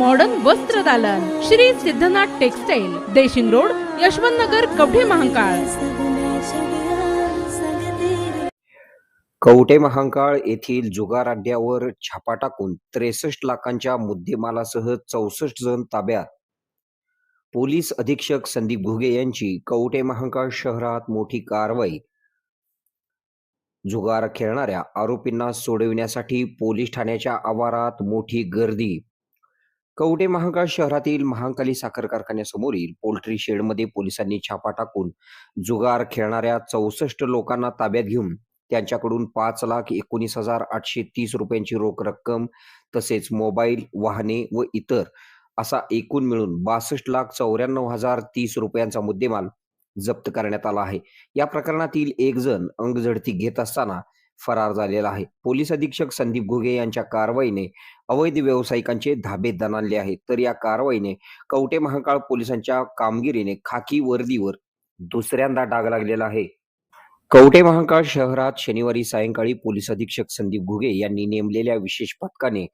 Modern वस्त्र दालन. Shri Siddhanath textile Deshing road Yashwant Nagar Kavathe Mahankal. Kavathe Mahankal येथील जुगार अड्ड्यावर छापा टाकून त्रेसष्ट लाखांच्या मुद्देमालासह चौसष्ट जण ताब्यात. पोलीस अधीक्षक संदीप घुगे यांची कवठे महांकाळ शहरात मोठी कारवाई. जुगार खेळणाऱ्या आरोपींना सोडविण्यासाठी पोलीस ठाण्याच्या आवारात मोठी गर्दी. कवटे महांकाळ शहरातील महांकाली साखर कारखान्यासमोरील पोल्ट्री शेडमध्ये पोलिसांनी छापा टाकून जुगार खेळणाऱ्या चौसष्ट लोकांना ताब्यात घेऊन त्यांच्याकडून पाच लाख एकोणीस हजार आठशे तीस रुपयांची रोख रक्कम तसेच मोबाईल वाहने व इतर असा एकूण मिळून बासष्ट लाख चौऱ्याण्णव हजार तीस रुपयांचा मुद्देमाल जप्त करण्यात आला आहे. या प्रकरणातील एक जण अंगझडती घेत असताना फरार झालेला आहे. पोलीस अधीक्षक संदीप घुगे यांच्या कारवाईने अवैध व्यावसायिकांचे धाबे दणाणले आहेत. तर या कारवाईने कवटे महाकाळ पोलिसांच्या कामगिरीने खाकी वर्दीवर दुसऱ्यांदा डाग लागलेला आहे. कवटे महाकाळ शहरात शनिवारी सायंकाळी पोलीस अधीक्षक संदीप घुगे यांनी नेमलेल्या विशेष पथकाने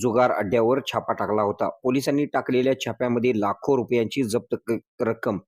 जुगार अड्ड्यावर छापा टाकला होता. पोलिसांनी टाकलेल्या छाप्यामध्ये लाखो रुपयांची जप्त क- रक्कम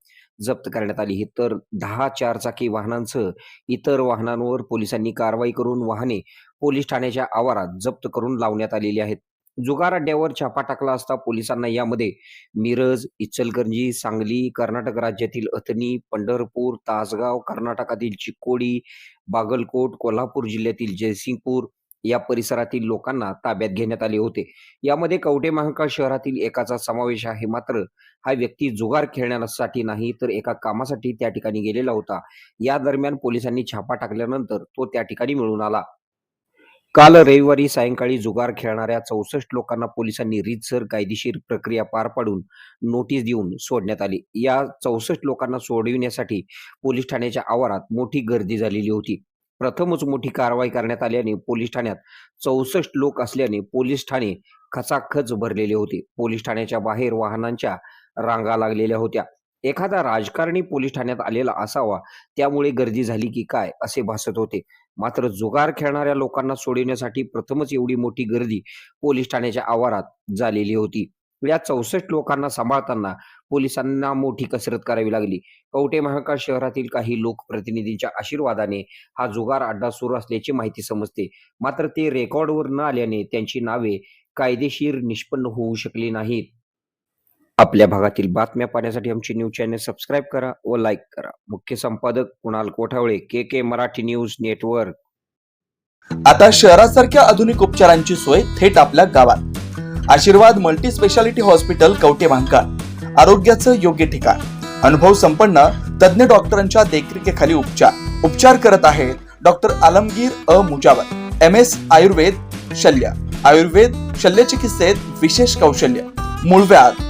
जप्त करण्यात आली. तर दहा चारचाकी वाहनांसह इतर वाहनांवर पोलिसांनी कारवाई करून वाहने पोलीस ठाण्याच्या आवारात जप्त करून लावण्यात आलेली आहेत. जुगार अड्ड्यावर छापा टाकला असता पोलिसांना यामध्ये मिरज इचलकरंजी सांगली कर्नाटक राज्यातील अथनी पंढरपूर तासगाव कर्नाटकातील चिक्कोडी बागलकोट कोल्हापूर जिल्ह्यातील जयसिंगपूर या परिसरातील लोकांना ताब्यात घेण्यात आले होते. यामध्ये कवटे महाकाळ शहरातील एकाचा समावेश आहे. मात्र हा व्यक्ती जुगार खेळण्यासाठी नाही तर एका कामासाठी त्या ठिकाणी गेलेला होता. या दरम्यान पोलिसांनी छापा टाकल्यानंतर तो त्या ठिकाणी मिळून आला. काल रविवारी सायंकाळी जुगार खेळणाऱ्या चौसष्ट लोकांना पोलिसांनी रीतसर कायदेशीर प्रक्रिया पार पाडून नोटीस देऊन सोडण्यात आली. या चौसष्ट लोकांना सोडविण्यासाठी पोलीस ठाण्याच्या आवारात मोठी गर्दी झालेली होती. प्रथमच मोठी कारवाई करण्यात आल्याने पोलीस ठाण्यात चौसष्ट लोक असल्याने पोलीस ठाणे खचाखच भरलेले होते. पोलीस ठाण्याच्या बाहेर वाहनांच्या रांगा लागलेल्या होत्या. एखादा राजकारणी पोलीस ठाण्यात आलेला असावा त्यामुळे गर्दी झाली की काय असे भासत होते. मात्र जुगार खेळणाऱ्या लोकांना सोडविण्यासाठी प्रथमच एवढी मोठी गर्दी पोलीस ठाण्याच्या आवारात झालेली होती. या चौसष्ट लोकांना सांभाळताना पोलिसांना मोठी कसरत करावी लागली. कवटे महाकाळ शहरातील काही लोकप्रतिनिधींच्या आशीर्वादाने हा जुगार अड्डा सुरू असल्याची माहिती समजते. मात्र ते रेकॉर्डवर न आल्याने त्यांची नावे कायदेशीर निष्पन्न होऊ शकली नाहीत. आपल्या भागातील बातम्या पाहण्यासाठी आमची न्यूज चॅनल सबस्क्राईब करा व लाईक करा. मुख्य संपादक Kunal Kothawale K K Marathi news network. आता शहरासारख्या आधुनिक उपचारांची सोय थेट आपल्या गावात. Ashirwad multi speciality hospital Kavathe Mahankal आरोग्याचं योग्य ठिकाण. अनुभव संपन्न तज्ज्ञ डॉक्टरांच्या देखरेखीखाली उपचार. उपचार करत आहेत डॉक्टर आलमगीर अ. मुजावर एम एस आयुर्वेद शल्य. आयुर्वेद शल्य चिकित्सेत विशेष कौशल्य. मूळव्याध